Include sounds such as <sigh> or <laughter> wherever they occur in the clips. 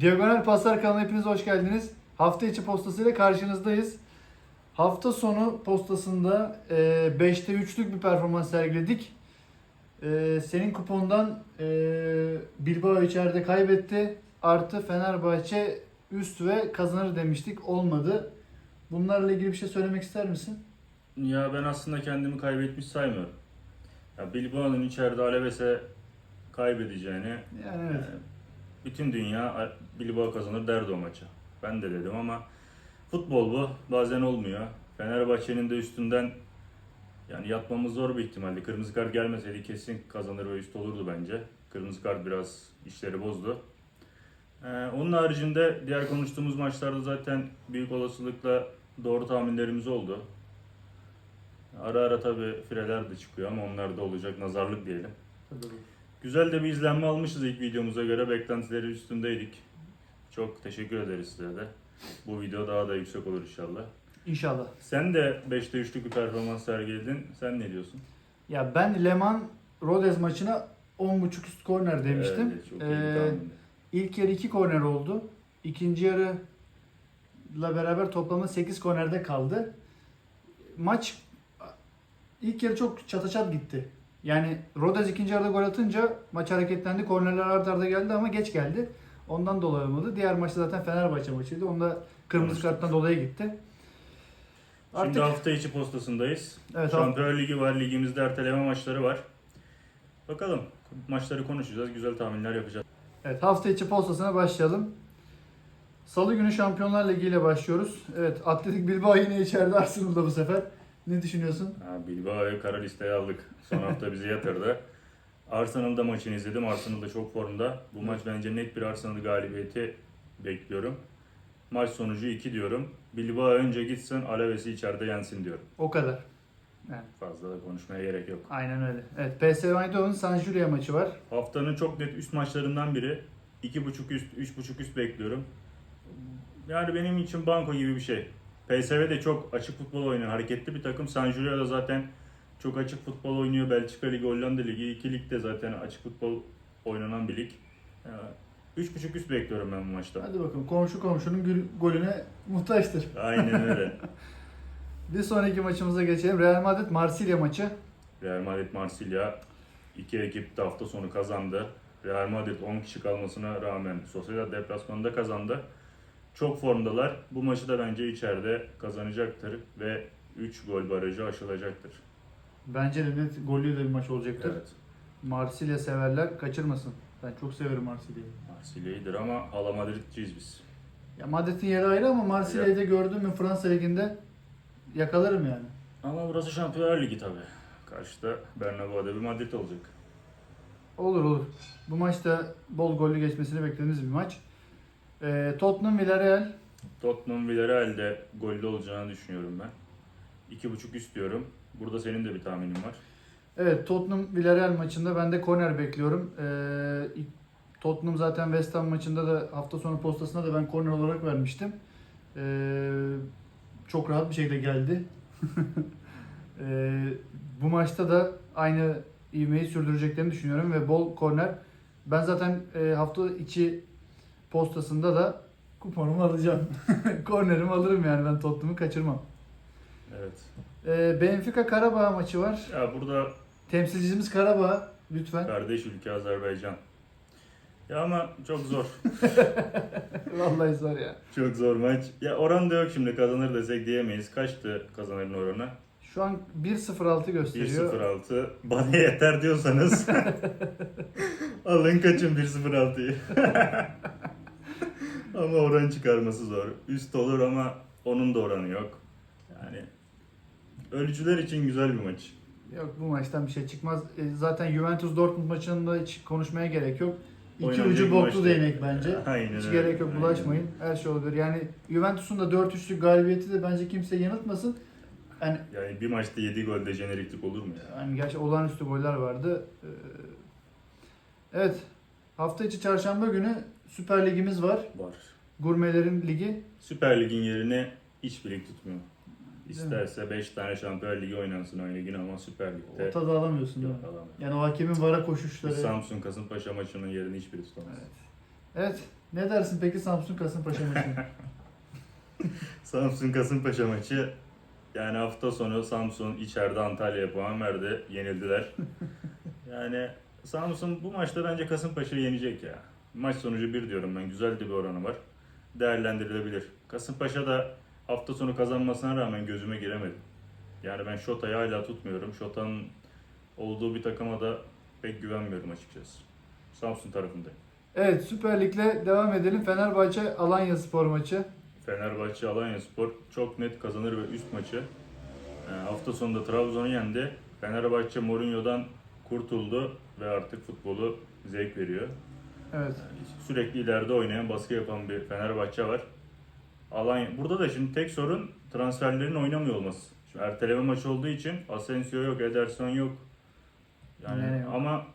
Diagonal Paslar kanalına hepiniz hoş geldiniz. Hafta içi postasıyla karşınızdayız. Hafta sonu postasında e, 5'te 3'lük bir performans sergiledik. E, senin kupondan e, Bilbao içeride kaybetti. Artı Fenerbahçe üst ve kazanır demiştik. Olmadı. Bunlarla ilgili bir şey söylemek ister misin? Ya ben aslında kendimi kaybetmiş saymıyorum. Ya Bilbao'nun içeride Aleves'e kaybedeceğini Yani evet. e, bütün dünya Bilbao kazanır derdi o maça. Ben de dedim ama futbol bu. Bazen olmuyor. Fenerbahçe'nin de üstünden yani yatmamız zor bir ihtimaldi. Kırmızı kart gelmeseydi kesin kazanır ve üst olurdu bence. Kırmızı kart biraz işleri bozdu. Ee, onun haricinde diğer konuştuğumuz maçlarda zaten büyük olasılıkla doğru tahminlerimiz oldu. Ara ara tabii fireler de çıkıyor ama onlar da olacak nazarlık diyelim. Güzel de bir izlenme almışız ilk videomuza göre. Beklentileri üstündeydik. Çok teşekkür ederiz size de. Bu video daha da yüksek olur inşallah. İnşallah. Sen de 5'te 3'lük bir performans sergiledin. Sen ne diyorsun? Ya ben Leman Rodez maçına 10.5 üst korner demiştim. Evet, çok Ee. İlk yarı 2 korner oldu. İkinci yarı ile beraber toplamda 8 kornerde kaldı. Maç ilk yarı çok çataçat gitti. Yani Rodez ikinci yarıda gol atınca maç hareketlendi. Kornerler arda arda geldi ama geç geldi. Ondan dolayı olmadı. Diğer maçta zaten Fenerbahçe maçıydı. Onda kırmızı karttan dolayı gitti. Artık Şimdi hafta içi postasındayız. evet, Şampiyon Ligi var. Ligimizde erteleme maçları var. Bakalım. Maçları konuşacağız. Güzel tahminler yapacağız. Evet hafta içi postasına başlayalım. Salı günü Şampiyonlar Ligi ile başlıyoruz. Evet Atletik Bilbao yine içeride Arsenal'da bu sefer. Ne düşünüyorsun? Ha, Bilbao'yu kara listeye aldık. Son hafta bizi yatırdı. <laughs> Arsenal'da maçını izledim. Arsenal da çok formda. Bu maç bence net bir Arsenal galibiyeti bekliyorum. Maç sonucu 2 diyorum. Bilbao önce gitsin, Alaves'i içeride yensin diyorum. O kadar. Yani, Fazla da konuşmaya gerek yok. aynen öyle. Evet PSV Eindhoven San Julia maçı var. Haftanın çok net üst maçlarından biri. 2.5 üst, 3.5 üst bekliyorum. Yani benim için banko gibi bir şey. PSV de çok açık futbol oynayan hareketli bir takım. San Julia da zaten çok açık futbol oynuyor. Belçika Ligi, Hollanda Ligi. iki ligde zaten açık futbol oynanan bir lig. Yani 3.5 üst bekliyorum ben bu maçta. Hadi bakalım komşu komşunun golüne muhtaçtır. <laughs> Aynen öyle. <laughs> Bir sonraki maçımıza geçelim. Real Madrid Marsilya maçı. Real Madrid Marsilya iki ekip de hafta sonu kazandı. Real Madrid 10 kişi kalmasına rağmen Sociedad deplasmanında kazandı. Çok formdalar. Bu maçı da bence içeride kazanacaktır ve 3 gol barajı aşılacaktır. Bence de net gollü de bir maç olacaktır. Evet. Marsilya severler kaçırmasın. Ben çok severim Marsilya'yı. Marsilya iyidir ama Hala Madridciyiz biz. Ya Madrid'in yeri ayrı ama Marsilya'yı da gördüm mü Fransa Ligi'nde yakalarım yani. Ama burası Şampiyonlar Ligi tabii. Karşıda Bernabeu'da bir Madrid olacak. Olur olur. Bu maçta bol gollü geçmesini beklediğimiz bir maç. Ee, Tottenham Villarreal. Tottenham Villarreal'de gollü olacağını düşünüyorum ben. 2.5 üst diyorum. Burada senin de bir tahminin var. Evet Tottenham Villarreal maçında ben de korner bekliyorum. Ee, Tottenham zaten West Ham maçında da hafta sonu postasına da ben korner olarak vermiştim. Ee, çok rahat bir şekilde geldi. <laughs> Ee, bu maçta da aynı ivmeyi sürdüreceklerini düşünüyorum ve bol korner. Ben zaten e, hafta içi postasında da kuponumu alacağım. <laughs> Kornerimi alırım yani ben Tottenham'ı kaçırmam. Evet. Ee, Benfica Karabağ maçı var. Ya burada Temsilcimiz Karabağ lütfen. Kardeş ülke Azerbaycan. Ya ama çok zor. <laughs> Vallahi zor ya. çok zor maç. Ya oran da yok şimdi kazanır desek diyemeyiz. Kaçtı kazanırın oranı? Şu an 1.06 gösteriyor. 1.06. Bana yeter diyorsanız <laughs> alın kaçın 1.06'yı. <laughs> ama oran çıkarması zor. Üst olur ama onun da oranı yok. Yani ölücüler için güzel bir maç. Yok bu maçtan bir şey çıkmaz. E, zaten Juventus Dortmund maçında hiç konuşmaya gerek yok. İki Oynanacak ucu boklu maçtı. değnek bence. Aynen Hiç öyle. gerek yok Aynen. bulaşmayın. Her şey olabilir. Yani Juventus'un da 4-3'lük galibiyeti de bence kimseyi yanıltmasın. Yani, Yani bir maçta 7 golde jeneriklik olur mu ya? yani gerçi olağanüstü goller vardı. Ee, Evet. Hafta içi çarşamba günü Süper Ligimiz var. Var. Gurmelerin Ligi. Süper Lig'in yerine hiçbir lig tutmuyor. İsterse 5 tane Şampiyonlar Ligi oynansın o ligin ama Süper Lig'de O tadı alamıyorsun değil mi? alamıyor. Yani o hakemin vara koşuşları. Samsun Kasımpaşa maçının yerini hiçbiri tutamaz. Evet. Evet. Ne dersin peki Samsun Kasımpaşa maçı? <laughs> Samsun Kasımpaşa maçı yani hafta sonu Samsun içeride Antalya'ya puan verdi. Yenildiler. <laughs> yani Samsun bu maçta bence Kasımpaşa'yı yenecek ya. Maç sonucu bir diyorum ben. Güzel de bir oranı var. Değerlendirilebilir. Kasımpaşa da hafta sonu kazanmasına rağmen gözüme giremedi. Yani ben Şota'yı hala tutmuyorum. Şota'nın olduğu bir takıma da pek güvenmiyorum açıkçası. Samsun tarafındayım. evet Süper Lig'le devam edelim. Fenerbahçe Alanya Spor maçı. Fenerbahçe Alanya Spor çok net kazanır ve üst maçı. Ee, hafta sonunda Trabzon'u yendi. Fenerbahçe Mourinho'dan kurtuldu ve artık futbolu zevk veriyor. Evet. Yani sürekli ileride oynayan, baskı yapan bir Fenerbahçe var. Alanya burada da şimdi tek sorun transferlerin oynamıyor olması. Şimdi erteleme maçı olduğu için Asensio yok, Ederson yok. Yani Ne yok? ama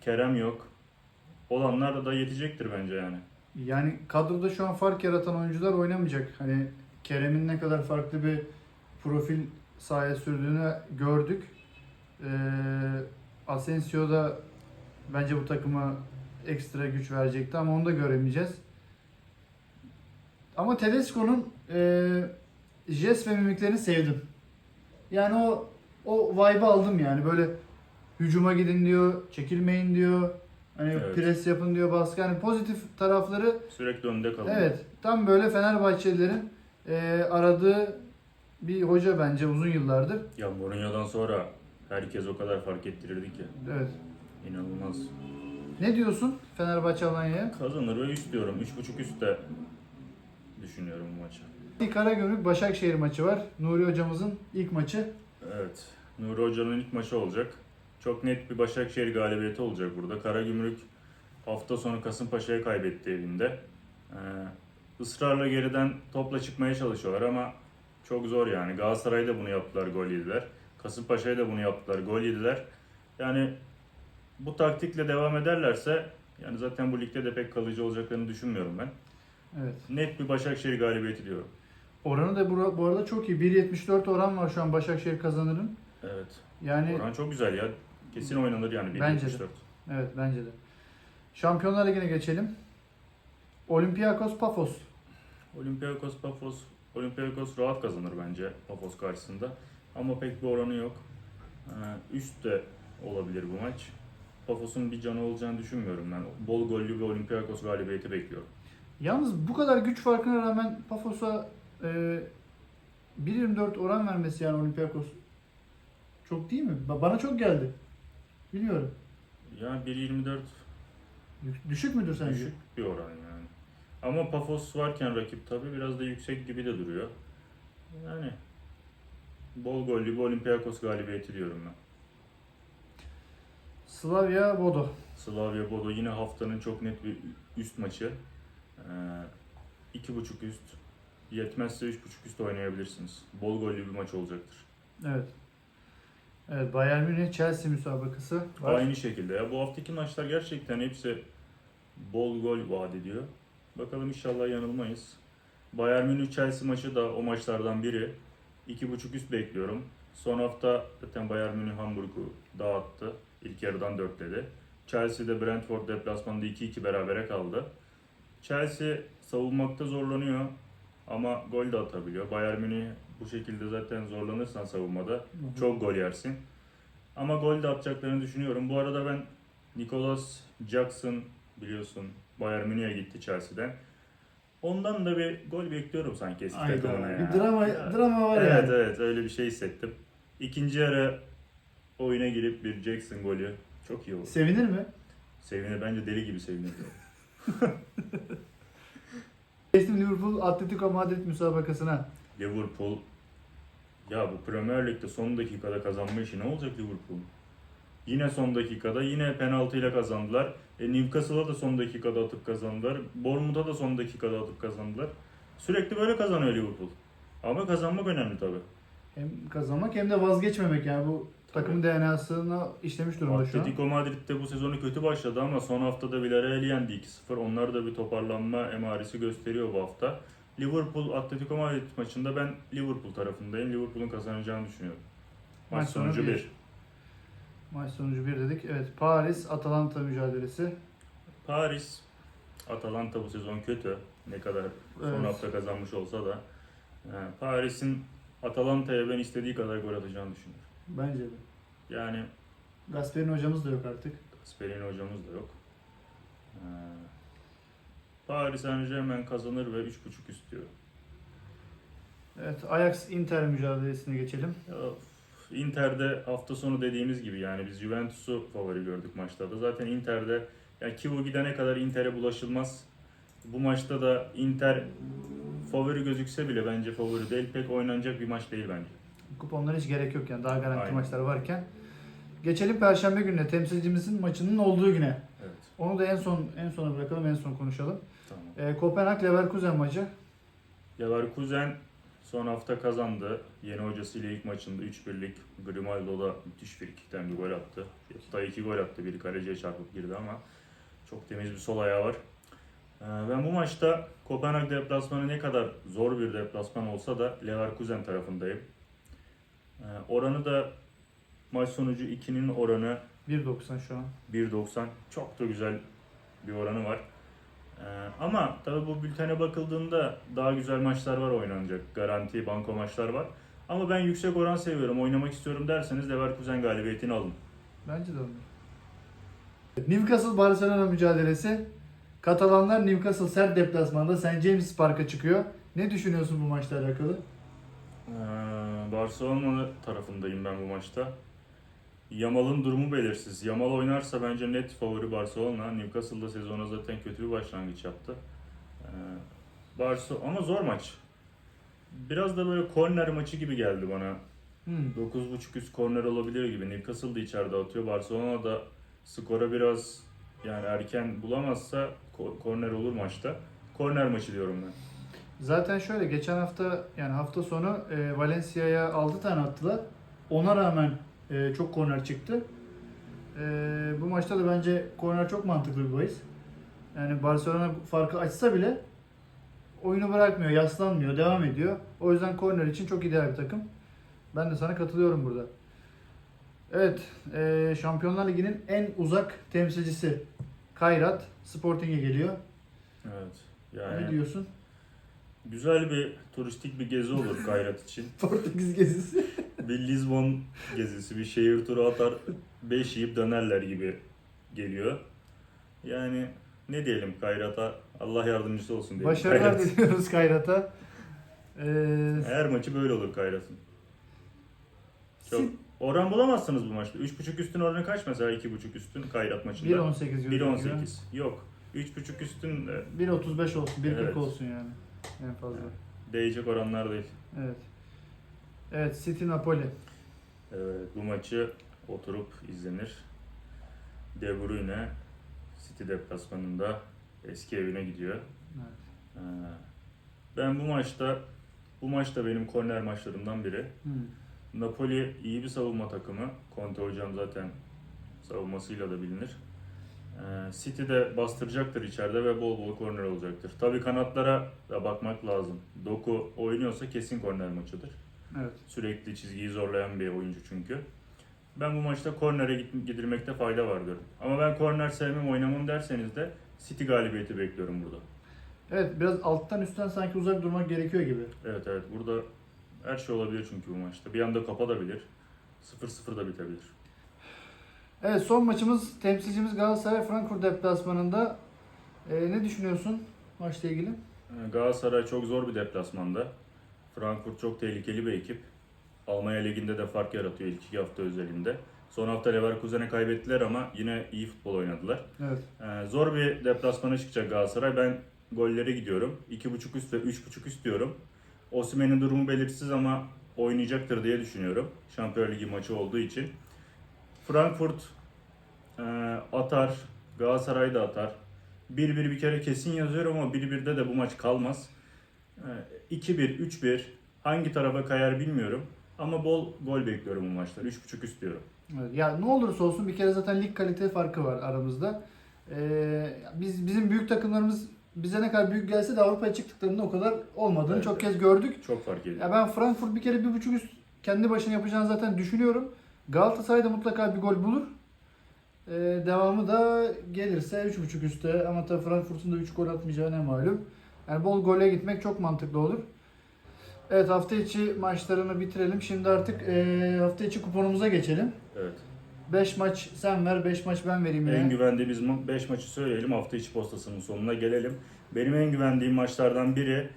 Kerem yok. Olanlar da yetecektir bence yani. Yani kadroda şu an fark yaratan oyuncular oynamayacak. Hani Kerem'in ne kadar farklı bir profil sahaya sürdüğünü gördük. Ee, Asensio da bence bu takıma ekstra güç verecekti ama onu da göremeyeceğiz. Ama Tedesco'nun e, jest ve mimiklerini sevdim. Yani o o vibe'ı aldım yani böyle hücuma gidin diyor, çekilmeyin diyor. Hani Evet. pres yapın diyor baskı. Yani pozitif tarafları Sürekli önde kalıyor. Evet, tam böyle Fenerbahçelilerin e, aradığı bir hoca bence uzun yıllardır. Ya Mourinho'dan sonra herkes o kadar fark ettirirdi ki. Evet. İnanılmaz. Ne diyorsun Fenerbahçe Alanya'ya? Kazanır ve üst diyorum. 3.5 üstte düşünüyorum bu maçı. Bir Karagümrük Başakşehir maçı var. Nuri hocamızın ilk maçı. Evet. Nuri Hoca'nın ilk maçı olacak. Çok net bir Başakşehir galibiyeti olacak burada. Karagümrük hafta sonu Kasımpaşa'ya kaybetti evinde. Ee, ısrarla geriden topla çıkmaya çalışıyorlar ama çok zor yani. Galatasaray'da bunu yaptılar, gol yediler. Kasımpaşa'ya da bunu yaptılar, gol yediler. Yani bu taktikle devam ederlerse yani zaten bu ligde de pek kalıcı olacaklarını düşünmüyorum ben. Evet. Net bir Başakşehir galibiyeti didiyorum. Oranı da bu, bu arada çok iyi. 1.74 oran var şu an Başakşehir kazanırın. Evet. Yani Oran çok güzel ya. Kesin oynanır yani. Bence de. 1.74. evet bence de. Şampiyonlar Ligi'ne geçelim. Olympiakos Pafos. Olympiakos Pafos, Olympiakos rahat kazanır bence Pafos karşısında. Ama pek bir oranı yok. Ee, üst de olabilir bu maç. Pafos'un bir canı olacağını düşünmüyorum ben. Bol gollü bir Olympiakos galibiyeti bekliyorum. Yalnız bu kadar güç farkına rağmen Pafos'a e, 1.24 oran vermesi yani Olympiakos çok değil mi? Ba- Bana çok geldi. Bilmiyorum. Yani 1.24 Yük- Düşük müdür sence? düşük bir oran yani. Ama Pafos varken rakip tabi biraz da yüksek gibi de duruyor. Yani bol gollü bir Olympiakos galibiyeti diyorum ben. Slavia Bodo. Slavia Bodo yine haftanın çok net bir üst maçı. Ee, iki buçuk üst. Yetmezse üç buçuk üst oynayabilirsiniz. Bol gollü bir maç olacaktır. Evet. Evet Bayern Münih Chelsea müsabakası var. Aynı şekilde ya bu haftaki maçlar gerçekten hepsi bol gol vaat ediyor. Bakalım inşallah yanılmayız. Bayern Münih Chelsea maçı da o maçlardan biri. İki buçuk üst bekliyorum. Son hafta zaten Bayern Münih Hamburg'u dağıttı. İlk yarıdan dörtledi. Chelsea'de Brentford deplasmanında 2-2 berabere kaldı. Chelsea savunmakta zorlanıyor ama gol de atabiliyor. Bayern Münih bu şekilde zaten zorlanırsan savunmada çok gol yersin. Ama gol de atacaklarını düşünüyorum. Bu arada ben Nicholas Jackson biliyorsun Bayern Münih'e gitti Chelsea'den. Ondan da bir gol bekliyorum sanki eski Ayda. takımına ya. Bir drama Ya. drama var Evet yani. evet öyle bir şey hissettim. İkinci yarı oyuna girip bir Jackson golü çok iyi oldu. Sevinir mi? Sevinir bence deli gibi sevinir. <laughs> Geçtim Liverpool Atletico Madrid müsabakasına. Liverpool ya bu Premier Lig'de son dakikada kazanma işi ne olacak Liverpool'un? Yine son dakikada yine penaltıyla kazandılar. E, Newcastle'a da son dakikada atıp kazandılar. Bournemouth'a da son dakikada atıp kazandılar. Sürekli böyle kazanıyor Liverpool. Ama kazanmak önemli tabii. Hem kazanmak hem de vazgeçmemek yani bu takımın DNA'sına işlemiş durumda şu an. Atletico Madrid de bu sezonu kötü başladı ama son haftada Villarreal'i yendi 2-0. Onlar da bir toparlanma emaresi gösteriyor bu hafta. Liverpool Atletico Madrid maçında ben Liverpool tarafındayım. Liverpool'un kazanacağını düşünüyorum. Maç, Maç sonu sonucu bir. 1. Maç sonucu bir dedik. Evet Paris Atalanta mücadelesi. Paris Atalanta bu sezon kötü. Ne kadar son Evet. hafta kazanmış olsa da. Ee, Paris'in Atalanta'ya ben istediği kadar gol atacağını düşünüyorum. Bence de. Yani Gasperini hocamız da yok artık. Gasperini hocamız da yok. Ee, Paris Saint Germain kazanır ve 3.5 üst diyor. Evet Ajax Inter mücadelesine geçelim. Ya, Inter'de hafta sonu dediğimiz gibi yani biz Juventus'u favori gördük maçta da. Zaten Inter'de yani Kivu gidene kadar Inter'e bulaşılmaz. Bu maçta da Inter favori gözükse bile bence favori değil. Pek oynanacak bir maç değil bence. Kuponlara hiç gerek yok yani daha garanti Aynen. maçlar varken. Geçelim Perşembe gününe temsilcimizin maçının olduğu güne. Evet. Onu da en son en sona bırakalım en son konuşalım. Tamam. Ee, Kopenhag Leverkusen maçı. Leverkusen son hafta kazandı. Yeni hocasıyla ilk maçında 3-1'lik Grimaldo da müthiş frikikten bir gol attı. Hatta iki gol attı. Biri kaleciye çarpıp girdi ama çok temiz bir sol ayağı var. Ee, Ben bu maçta Kopenhag deplasmanı ne kadar zor bir deplasman olsa da Leverkusen tarafındayım. Ee, Oranı da maç sonucu 2'nin oranı 1.90 şu an. 1.90 çok da güzel bir oranı var. Ee, ama tabii bu bültene bakıldığında daha güzel maçlar var oynanacak. Garanti, banko maçlar var. Ama ben yüksek oran seviyorum, oynamak istiyorum derseniz Leverkusen galibiyetini alın. Bence de öyle. Newcastle Barcelona mücadelesi. Katalanlar Newcastle sert deplasmanda St. James Park'a çıkıyor. Ne düşünüyorsun bu maçla alakalı? Ee, Barcelona tarafındayım ben bu maçta. Yamal'ın durumu belirsiz. Yamal oynarsa bence net favori Barcelona. Newcastle da sezona zaten kötü bir başlangıç yaptı. Ee, Barso ama zor maç. Biraz da böyle korner maçı gibi geldi bana. Hmm. 9.5 üst korner olabilir gibi. Newcastle da içeride atıyor. Barcelona da skora biraz yani erken bulamazsa ko- korner olur maçta. Korner maçı diyorum ben. Zaten şöyle geçen hafta yani hafta sonu e, Valencia'ya 6 tane attılar. Ona rağmen e, çok korner çıktı. E, bu maçta da bence korner çok mantıklı bir bahis. Yani Barcelona farkı açsa bile oyunu bırakmıyor, yaslanmıyor, devam ediyor. O yüzden korner için çok ideal bir takım. Ben de sana katılıyorum burada. Evet, e, Şampiyonlar Ligi'nin en uzak temsilcisi Kayrat Sporting'e geliyor. Evet. Ne Yani diyorsun? Güzel bir turistik bir gezi olur Kayrat için. <laughs> Portekiz gezisi. Bir Lisbon gezisi, bir şehir turu atar, 5 yiyip dönerler gibi geliyor. Yani ne diyelim Kayrat'a Allah yardımcısı olsun diyelim. Başarılar Kayrat. diliyoruz Kayrat'a. Ee, Her maçı böyle olur Kayrat'ın. Çok Sil- oran bulamazsınız bu maçta. 3.5 üstün oranı kaç mesela 2.5 üstün Kayrat maçında? 1.18 gördüğüm gibi. 1.18. Yok. 3.5 üstün de 1.35 olsun, 1.40 Evet. olsun yani. En fazla. değecek oranlar değil. Evet. Evet, City Napoli. Evet, bu maçı oturup izlenir. De Bruyne City deplasmanında eski evine gidiyor. Evet. Ee, Ben bu maçta bu maçta benim korner maçlarımdan biri. Hmm. Napoli iyi bir savunma takımı. Conte hocam zaten savunmasıyla da bilinir. Ee, City de bastıracaktır içeride ve bol bol korner olacaktır. Tabii kanatlara da bakmak lazım. Doku oynuyorsa kesin korner maçıdır. Evet. Sürekli çizgiyi zorlayan bir oyuncu çünkü. Ben bu maçta kornere gidilmekte fayda var diyorum. Ama ben korner sevmem oynamam derseniz de City galibiyeti bekliyorum burada. Evet, biraz alttan üstten sanki uzak durmak gerekiyor gibi. Evet evet burada her şey olabilir çünkü bu maçta. Bir anda kapatabilir. 0-0 da bitebilir. Evet, son maçımız temsilcimiz Galatasaray Frankfurt deplasmanında. Ee, ne düşünüyorsun maçla ilgili? Ee, Galatasaray çok zor bir deplasmanda. Frankfurt çok tehlikeli bir ekip. Almanya Ligi'nde de fark yaratıyor ilk iki hafta özelinde. Son hafta Leverkusen'e kaybettiler ama yine iyi futbol oynadılar. Evet. Ee, zor bir deplasmana çıkacak Galatasaray. Ben gollere gidiyorum. 2.5 üst ve 3.5 üst diyorum. Osimhen'in durumu belirsiz ama oynayacaktır diye düşünüyorum. Şampiyonlar Ligi maçı olduğu için. Frankfurt e, atar. Galatasaray da atar. 1-1 bir kere kesin yazıyorum ama 1-1'de de bu maç kalmaz. E, 2-1, 3-1 hangi tarafa kayar bilmiyorum. Ama bol gol bekliyorum bu maçta. 3.5 üst diyorum. Evet, ya ne olursa olsun bir kere zaten lig kalite farkı var aramızda. Ee, biz bizim büyük takımlarımız bize ne kadar büyük gelse de Avrupa'ya çıktıklarında o kadar olmadığını Evet. çok kez gördük. Çok fark ediyor. Ya ben Frankfurt bir kere bir buçuk üst kendi başına yapacağını zaten düşünüyorum. Galatasaray da mutlaka bir gol bulur. Ee, devamı da gelirse 3.5 üstte ama tabii Frankfurt'un da 3 gol atmayacağı ne malum. Yani bol gole gitmek çok mantıklı olur. Evet hafta içi maçlarını bitirelim. Şimdi artık ee, hafta içi kuponumuza geçelim. Evet. 5 maç sen ver, 5 maç ben vereyim yine. En güvendiğimiz 5 maçı söyleyelim. Hafta içi postasının sonuna gelelim. Benim en güvendiğim maçlardan biri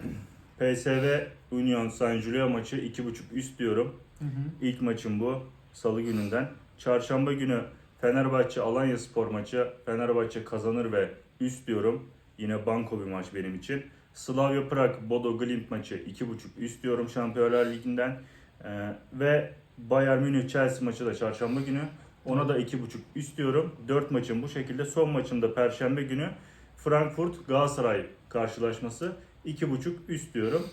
<clears throat> PSV Union Saint Gilloise maçı 2.5 üst diyorum. Hı hı. İlk maçım bu. Salı gününden. Çarşamba günü Fenerbahçe Alanya Spor maçı. Fenerbahçe kazanır ve üst diyorum. Yine banko bir maç benim için. Slavia Prag Bodo Glimt maçı 2.5 üst diyorum Şampiyonlar Ligi'nden. Ee, ve Bayern Münih Chelsea maçı da çarşamba günü. Ona da 2.5 üst diyorum. 4 maçım bu şekilde. Son maçım da perşembe günü. Frankfurt Galatasaray karşılaşması 2.5 üst diyorum.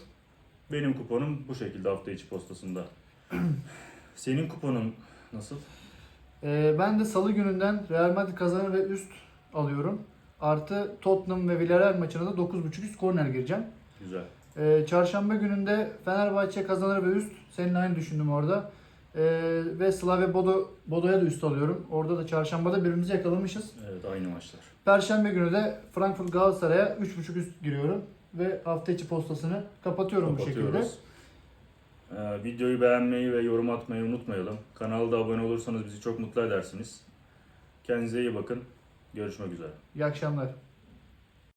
Benim kuponum bu şekilde hafta içi postasında. <clears throat> Senin kuponun nasıl? Ee, ben de salı gününden Real Madrid kazanır ve üst alıyorum. Artı Tottenham ve Villarreal maçına da 9.5 üst korner gireceğim. Güzel. Ee, çarşamba gününde Fenerbahçe kazanır ve üst. Seninle aynı düşündüm orada. Ee, ve Slavia Bodo, Bodo'ya da üst alıyorum. Orada da çarşambada birbirimizi yakalamışız. Evet aynı maçlar. Perşembe günü de Frankfurt Galatasaray'a 3.5 üst giriyorum. Ve hafta içi postasını kapatıyorum bu şekilde. Ee, videoyu beğenmeyi ve yorum atmayı unutmayalım. Kanala da abone olursanız bizi çok mutlu edersiniz. Kendinize iyi bakın. Görüşmek üzere. İyi akşamlar.